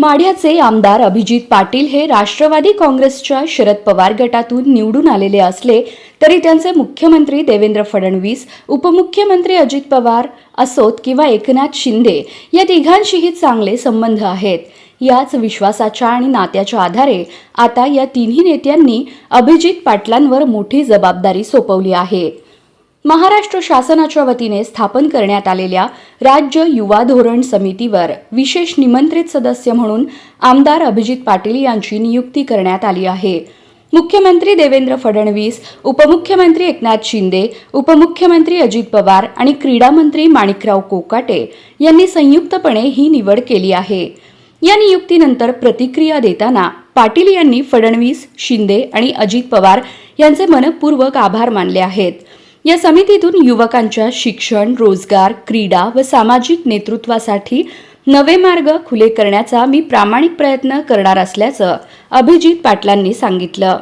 माढ्याचे आमदार अभिजित पाटील हे राष्ट्रवादी काँग्रेसच्या शरद पवार गटातून निवडून आलेले असले तरी त्यांचे मुख्यमंत्री देवेंद्र फडणवीस उपमुख्यमंत्री अजित पवार असोत किंवा एकनाथ शिंदे या तिघांशीही चांगले संबंध आहेत. याच विश्वासाच्या आणि नात्याच्या आधारे आता या तिन्ही नेत्यांनी अभिजित पाटलांवर मोठी जबाबदारी सोपवली आहे. महाराष्ट्र शासनाच्या वतीने स्थापन करण्यात आलेल्या राज्य युवा धोरण समितीवर विशेष निमंत्रित सदस्य म्हणून आमदार अभिजित पाटील यांची नियुक्ती करण्यात आली आहे. मुख्यमंत्री देवेंद्र फडणवीस उपमुख्यमंत्री एकनाथ शिंदे उपमुख्यमंत्री अजित पवार आणि क्रीडा मंत्री माणिकराव कोकाटे यांनी संयुक्तपणे ही निवड केली आहे. या नियुक्तीनंतर प्रतिक्रिया देताना पाटील यांनी फडणवीस शिंदे आणि अजित पवार यांचे मनपूर्वक आभार मानले आहेत. या समितीतून युवकांच्या शिक्षण रोजगार क्रीडा व सामाजिक नेतृत्वासाठी नवे मार्ग खुले करण्याचा मी प्रामाणिक प्रयत्न करणार असल्याचं अभिजित पाटलांनी सांगितलं.